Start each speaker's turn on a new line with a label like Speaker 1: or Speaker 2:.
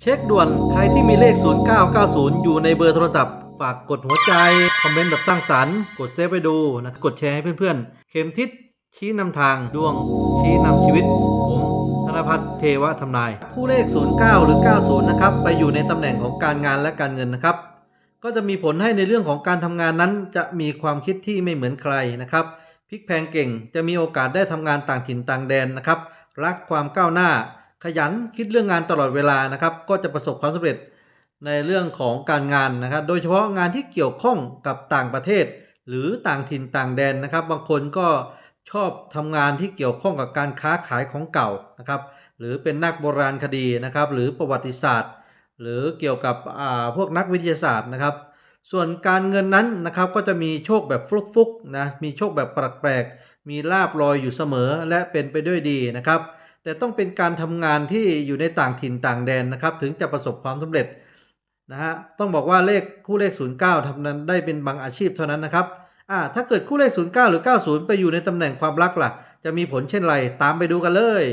Speaker 1: เช็คด่วนใครที่มีเลข 0990 อยู่ในเบอร์โทรศัพท์ ฝากกดหัวใจ คอมเมนต์แบบสร้างสรรค์ กดเซฟไปดูนะกดแชร์ให้เพื่อนๆ เข็มทิศชี้นำทางดวง ชี้นำชีวิต ผมธนพัฒน์เทวทำนายผู้เลข 09 หรือ 90 นะครับ ไปอยู่ในตำแหน่งของการงานและการเงินนะครับ ก็จะมีผลให้ในเรื่องของการทำงานนั้น จะมีความคิดที่ไม่เหมือนใครนะครับพลิกแพงเก่งจะมีโอกาสได้ทำงานต่างถิ่นต่างแดนนะครับ รักความก้าวหน้า ขยันคิดเรื่องงานตลอดเวลานะครับ ก็จะประสบความสำเร็จในเรื่องของการงานนะครับ โดยเฉพาะงานที่เกี่ยวข้องกับต่างประเทศ หรือต่างถิ่นต่างแดนนะครับ บางคนก็ชอบทำงานที่เกี่ยวข้องกับการค้าขายของเก่านะครับ หรือเป็นนักโบราณคดีนะครับ หรือประวัติศาสตร์ หรือเกี่ยวกับอ่าพวกนักวิทยาศาสตร์นะครับ ส่วนการเงินนั้นนะครับก็จะมีโชคแบบฟลุกๆนะมีโชคแบบแปลกๆมีลาบลอยอยู่เสมอและเป็นไปด้วยดีนะครับ แต่ต้องเป็นการทำงานที่อยู่ในต่างถิ่นต่างแดนนะครับ ถึงจะประสบความสำเร็จนะฮะต้องบอกว่าเลขคู่เลข 09ทำนั้นได้เป็นบางอาชีพเท่านั้นนะครับอ่าถ้าเกิดคู่เลข 09 หรือ 90 ไปอยู่ในตำแหน่งความรักล่ะ จะมีผลเช่นไร ตามไปดูกันเลย